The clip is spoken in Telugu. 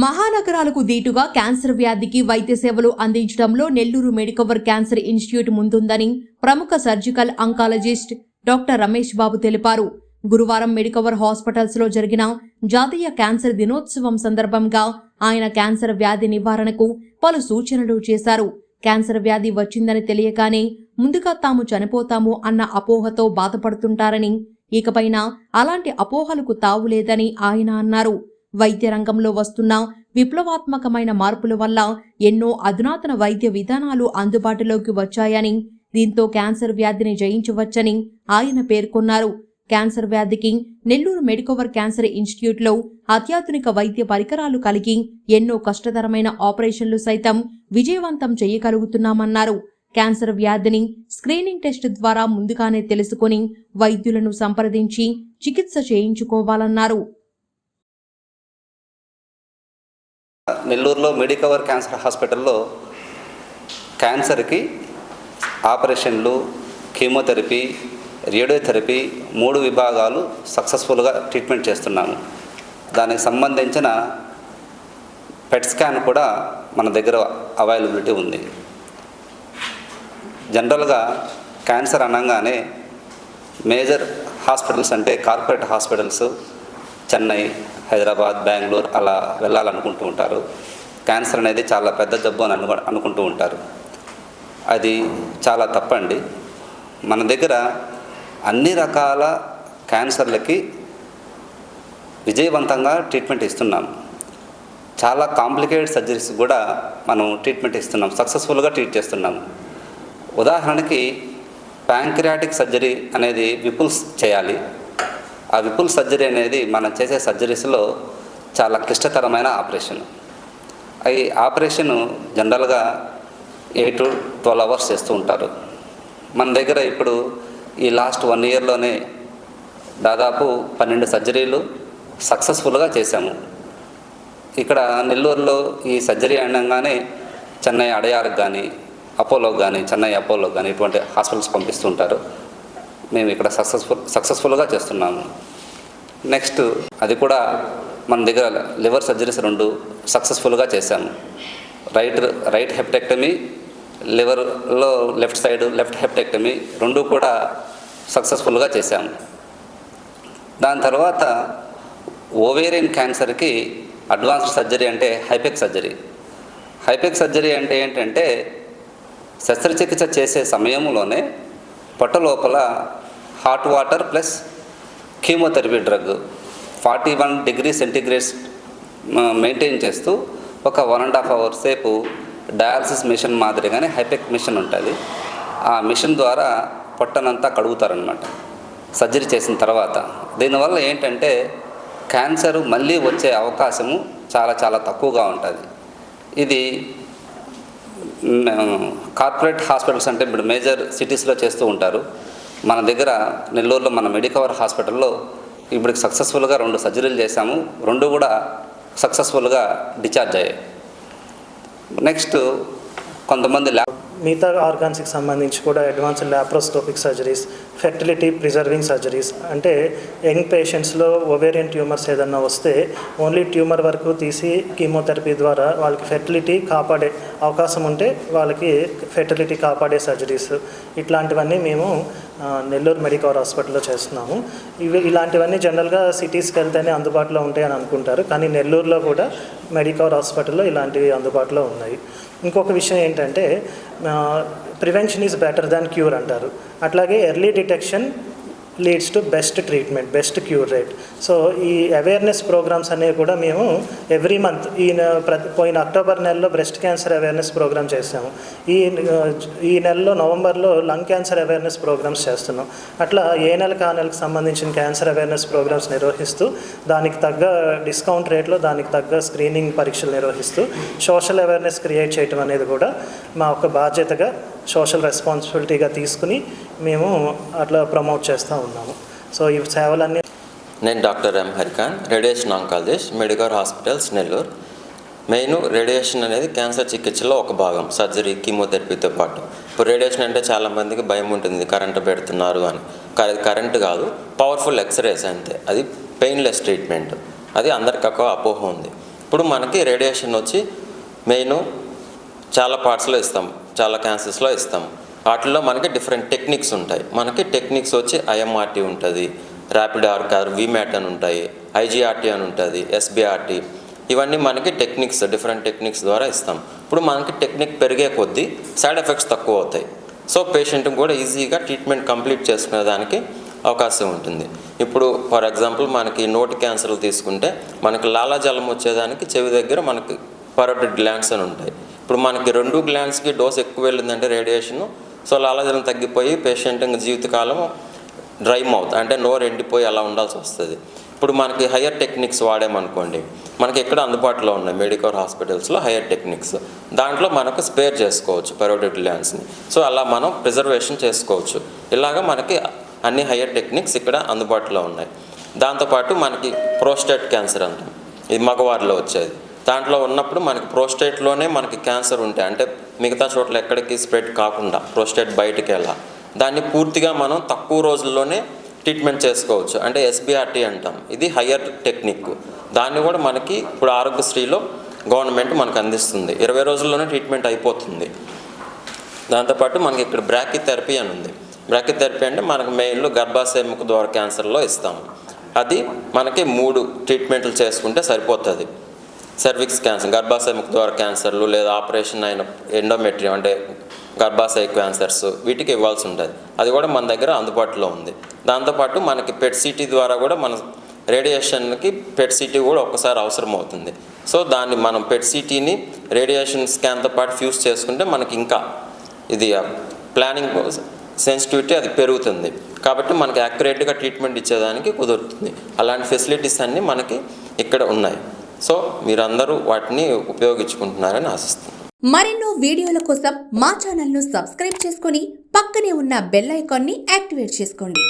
మహానగరాలకు దీటుగా క్యాన్సర్ వ్యాధికి వైద్య సేవలు అందించడంలో నెల్లూరు మెడికవర్ క్యాన్సర్ ఇన్స్టిట్యూట్ ముందుందని ప్రముఖ surgical oncologist doctor Ramesh Babu తెలిపారు. గురువారం మెడికవర్ హాస్పిటల్స్లో జరిగిన జాతీయ క్యాన్సర్ దినోత్సవం సందర్భంగా ఆయన క్యాన్సర్ వ్యాధి నివారణకు పలు సూచనలు చేశారు. క్యాన్సర్ వ్యాధి వచ్చిందని తెలియగానే ముందుగా తాము చనిపోతాము అన్న అపోహతో బాధపడుతుంటారని ఇకపైన అలాంటి అపోహలకు తావులేదని ఆయన అన్నారు. వైద్య రంగంలో వస్తున్న విప్లవాత్మకమైన మార్పుల వల్ల ఎన్నో అధునాతన వైద్య విధానాలు అందుబాటులోకి వచ్చాయని దీంతో క్యాన్సర్ వ్యాధిని జయించవచ్చని ఆయన పేర్కొన్నారు. క్యాన్సర్ వ్యాధికి నెల్లూరు మెడికోవర్ క్యాన్సర్ ఇన్స్టిట్యూట్లో అత్యాధునిక వైద్య పరికరాలు కలిగి ఎన్నో కష్టతరమైన ఆపరేషన్లు సైతం విజయవంతం చేయగలుగుతున్నామన్నారు. క్యాన్సర్ వ్యాధిని స్క్రీనింగ్ టెస్ట్ ద్వారా ముందుగానే తెలుసుకొని వైద్యులను సంప్రదించి చికిత్స చేయించుకోవాలన్నారు. నెల్లూరులో మెడికవర్ క్యాన్సర్ హాస్పిటల్లో క్యాన్సర్కి ఆపరేషన్లు కీమోథెరపీ రేడియోథెరపీ మూడు విభాగాలు సక్సెస్ఫుల్గా ట్రీట్మెంట్ చేస్తున్నాము. దానికి సంబంధించిన పెట్ స్కాన్ కూడా మన దగ్గర అవైలబిలిటీ ఉంది. జనరల్గా క్యాన్సర్ అనగానే మేజర్ హాస్పిటల్స్ అంటే కార్పొరేట్ హాస్పిటల్స్ చెన్నై హైదరాబాద్ బెంగళూరు అలా వెళ్ళాలనుకుంటూ ఉంటారు. క్యాన్సర్ అనేది చాలా పెద్ద జబ్బు అని అను అనుకుంటూ ఉంటారు. అది చాలా తప్పండి. మన దగ్గర అన్ని రకాల క్యాన్సర్లకి విజయవంతంగా ట్రీట్మెంట్ ఇస్తున్నాం. చాలా కాంప్లికేటెడ్ సర్జరీస్ కూడా మనం ట్రీట్మెంట్ ఇస్తున్నాం. సక్సెస్ఫుల్గా ట్రీట్ చేస్తున్నాం. ఉదాహరణకి ప్యాంక్రియాటిక్ సర్జరీ అనేది విపుల్స్ చేయాలి. ఆ విపుల్ సర్జరీ అనేది మనం చేసే సర్జరీస్లో చాలా క్లిష్టతరమైన ఆపరేషన్. అవి ఆపరేషన్ జనరల్గా ఎయిట్ టు ట్వెల్వ్ అవర్స్ చేస్తూ ఉంటారు. మన దగ్గర ఇప్పుడు ఈ లాస్ట్ వన్ ఇయర్లోనే దాదాపు పన్నెండు సర్జరీలు సక్సెస్ఫుల్గా చేశాము. ఇక్కడ నెల్లూరులో ఈ సర్జరీ అనగానే చెన్నై అడయార్కి కానీ అపోలోకి కానీ చెన్నై అపోలోకి కానీ ఇటువంటి హాస్పిటల్స్ పంపిస్తుంటారు మేము ఇక్కడ సక్సెస్ఫుల్ సక్సెస్ఫుల్గా చేస్తున్నాము. నెక్స్ట్ అది కూడా మన దగ్గర లివర్ సర్జరీస్ రెండు సక్సెస్ఫుల్గా చేశాము రైట్ రైట్ హెప్టెక్టమీ లివర్లో లెఫ్ట్ సైడ్ లెఫ్ట్ హెప్టెక్టమీ రెండు కూడా సక్సెస్ఫుల్గా చేశాము దాని తర్వాత ఓవేరియన్ క్యాన్సర్కి అడ్వాన్స్డ్ సర్జరీ అంటే హైపెక్ సర్జరీ హైపెక్ సర్జరీ అంటే ఏంటంటే శస్త్రచికిత్స చేసే సమయంలోనే పొట్ట లోపల hot water plus chemotherapy drug forty one degree centigrades maintain చేస్తూ ఒక వన్ అండ్ హాఫ్ అవర్ సేపు డయాలసిస్ మిషన్ మాదిరిగానే హైపెక్ మిషన్ ఉంటుంది. ఆ మిషన్ ద్వారా పొట్టనంతా కడుగుతారనమాట సర్జరీ చేసిన తర్వాత. దీనివల్ల ఏంటంటే క్యాన్సర్ మళ్ళీ వచ్చే అవకాశము చాలా చాలా తక్కువగా ఉంటుంది. ఇది కార్పొరేట్ హాస్పిటల్స్ అంటే ఇప్పుడు మేజర్ సిటీస్లో చేస్తూ ఉంటారు. మన దగ్గర నెల్లూరులో మన మెడికవర్ హాస్పిటల్లో ఇప్పుడు సక్సెస్ఫుల్గా రెండు సర్జరీలు చేశాము. రెండు కూడా సక్సెస్ఫుల్గా డిశ్చార్జ్ అయ్యాయి. నెక్స్ట్ కొంతమంది ల్యాబ్ మిగతా ఆర్గాన్స్కి సంబంధించి కూడా advanced laparoscopic surgeries fertility preserving surgeries అంటే యంగ్ పేషెంట్స్లో ఒవేరియన్ ట్యూమర్స్ ఏదన్నా వస్తే ఓన్లీ ట్యూమర్ వరకు తీసి కీమోథెరపీ ద్వారా వాళ్ళకి ఫెర్టిలిటీ కాపాడే అవకాశం ఉంటే వాళ్ళకి ఫెర్టిలిటీ కాపాడే సర్జరీస్ ఇట్లాంటివన్నీ మేము నెల్లూరు మెడికవర్ హాస్పిటల్లో చేస్తున్నాము. ఇవి ఇలాంటివన్నీ జనరల్గా సిటీస్కి వెళ్తేనే అందుబాటులో ఉంటాయని అనుకుంటారు. కానీ నెల్లూరులో కూడా మెడికవర్ హాస్పిటల్లో ఇలాంటివి అందుబాటులో ఉన్నాయి. ఇంకొక విషయం ఏంటంటే prevention is better than cure అంటారు. అట్లాగే early detection leads to best treatment best cure rate so ఈ అవేర్నెస్ ప్రోగ్రామ్స్ అనేవి కూడా మేము ఎవ్రీ మంత్ ఈ ప్రతి పోయిన అక్టోబర్ నెలలో బ్రెస్ట్ క్యాన్సర్ అవేర్నెస్ ప్రోగ్రామ్ చేసాము ఈ ఈ నెలలో నవంబర్లో లంగ్ క్యాన్సర్ అవేర్నెస్ ప్రోగ్రామ్స్ చేస్తున్నాం. అట్లా ఏ నెలకు ఆ నెలకు సంబంధించిన క్యాన్సర్ అవేర్నెస్ ప్రోగ్రామ్స్ నిర్వహిస్తూ దానికి తగ్గ డిస్కౌంట్ రేట్లో దానికి తగ్గ స్క్రీనింగ్ పరీక్షలు నిర్వహిస్తూ సోషల్ అవేర్నెస్ క్రియేట్ చేయటం అనేది కూడా మా ఒక బాధ్యతగా సోషల్ రెస్పాన్సిబిలిటీగా తీసుకుని మేము అట్లా ప్రమోట్ చేస్తూ ఉన్నాము. సో ఈ సేవలన్నీ నేను doctor M హరికాన్ radiation oncologist medical hospitals Nellore. Main radiation అనేది క్యాన్సర్ చికిత్సలో ఒక భాగం సర్జరీ కీమోథెరపీతో పాటు. ఇప్పుడు రేడియేషన్ అంటే చాలామందికి భయం ఉంటుంది కరెంటు పెడుతున్నారు అని. కరెంట్ కరెంటు కాదు పవర్ఫుల్ ఎక్స్రేస్ అంతే. అది పెయిన్లెస్ ట్రీట్మెంట్. అది అందరికి ఒక అపోహ ఉంది. ఇప్పుడు మనకి రేడియేషన్ వచ్చి మెయిన్ చాలా పార్ట్స్లో ఇస్తాం. చాలా క్యాన్సర్స్లో ఇస్తాం. వాటిల్లో మనకి డిఫరెంట్ టెక్నిక్స్ ఉంటాయి. మనకి టెక్నిక్స్ వచ్చి ఐఎంఆర్టీ ఉంటుంది ర్యాపిడ్ ఆర్కార్ విమ్యాట్ అని ఉంటాయి ఐజీఆర్టీ అని ఉంటుంది ఎస్బీఆర్టీ ఇవన్నీ మనకి టెక్నిక్స్ డిఫరెంట్ టెక్నిక్స్ ద్వారా ఇస్తాం. ఇప్పుడు మనకి టెక్నిక్ పెరిగే కొద్దీ సైడ్ ఎఫెక్ట్స్ తక్కువ అవుతాయి. సో పేషెంట్ కూడా ఈజీగా ట్రీట్మెంట్ కంప్లీట్ చేసుకునే దానికి అవకాశం ఉంటుంది. ఇప్పుడు ఫర్ ఎగ్జాంపుల్ మనకి నోటి క్యాన్సర్లు తీసుకుంటే మనకి లాలాజలం వచ్చేదానికి చెవి దగ్గర మనకి పరోటిడ్ గ్లాండ్స్ అని ఉంటాయి. ఇప్పుడు మనకి రెండు గ్లాండ్స్కి డోస్ ఎక్కువ వెళ్ళిందంటే రేడియేషన్. సో లాలాజలం తగ్గిపోయి పేషెంట్ ఇంకా జీవితకాలం డ్రై మౌత్ అంటే నోరు ఎండిపోయి అలా ఉండాల్సి వస్తుంది. ఇప్పుడు మనకి హయ్యర్ టెక్నిక్స్ వాడామనుకోండి మనకి ఎక్కడ అందుబాటులో ఉన్నాయి? మెడికల్ హాస్పిటల్స్లో హయ్యర్ టెక్నిక్స్. దాంట్లో మనకు స్పేర్ చేసుకోవచ్చు పరోటిడ్ ల్యాండ్స్ని సో అలా మనం ప్రిజర్వేషన్ చేసుకోవచ్చు. ఇలాగ మనకి అన్ని హయ్యర్ టెక్నిక్స్ ఇక్కడ అందుబాటులో ఉన్నాయి. దాంతోపాటు మనకి ప్రోస్టేట్ క్యాన్సర్ అంటాం. ఇది మగవారిలో వచ్చేది. దాంట్లో ఉన్నప్పుడు మనకి ప్రోస్టేట్లోనే మనకి క్యాన్సర్ ఉంటే అంటే మిగతా చోట్ల ఎక్కడికి స్ప్రెడ్ కాకుండా ప్రోస్టేట్ బయటికి వెళ్ళా దాన్ని పూర్తిగా మనం తక్కువ రోజుల్లోనే ట్రీట్మెంట్ చేసుకోవచ్చు. అంటే ఎస్బిఆర్టీ అంటాం. ఇది హయ్యర్ టెక్నిక్ దాన్ని కూడా మనకి ఇప్పుడు ఆరోగ్యశ్రీలో గవర్నమెంట్ మనకు అందిస్తుంది. ఇరవై రోజుల్లోనే ట్రీట్మెంట్ అయిపోతుంది. దాంతోపాటు మనకి ఇక్కడ బ్రాకి థెరపీ అని ఉంది. బ్రాకి థెరపీ అంటే మనకు మెయిన్లో గర్భాశయ ముఖ క్యాన్సర్లో ఇస్తాము. అది మనకి మూడు ట్రీట్మెంట్లు చేసుకుంటే సరిపోతుంది. సర్విక్స్ క్యాన్సర్ గర్భాశయ ముఖద్వార క్యాన్సర్లు లేదా ఆపరేషన్ అయిన ఎండోమెట్రియం అంటే గర్భాశయ క్యాన్సర్స్ వీటికి ఇవ్వాల్సి ఉంటుంది. అది కూడా మన దగ్గర అందుబాటులో ఉంది. దాంతోపాటు మనకి పెట్ సిటీ ద్వారా కూడా మన రేడియేషన్కి పెట్ సిటీ కూడా ఒక్కసారి అవసరం అవుతుంది సో దాన్ని మనం పెట్ సిటీని రేడియేషన్ స్కాన్తో పాటు ఫ్యూజ్ చేసుకుంటే మనకి ఇంకా ఇది ప్లానింగ్ సెన్సిటివిటీ అది పెరుగుతుంది. కాబట్టి మనకి యాక్యురేట్గా ట్రీట్మెంట్ ఇచ్చేదానికి కుదురుతుంది. అలాంటి ఫెసిలిటీస్ అన్నీ మనకి ఇక్కడ ఉన్నాయి. సో మీరందరూ వాటిని ఉపయోగించుకుంటున్నారని ఆశిస్తున్నాను. మరెన్నో వీడియోల కోసం మా ఛానల్ను సబ్స్క్రైబ్ చేసుకొని పక్కనే ఉన్న బెల్ ఐకాన్ని యాక్టివేట్ చేసుకోండి.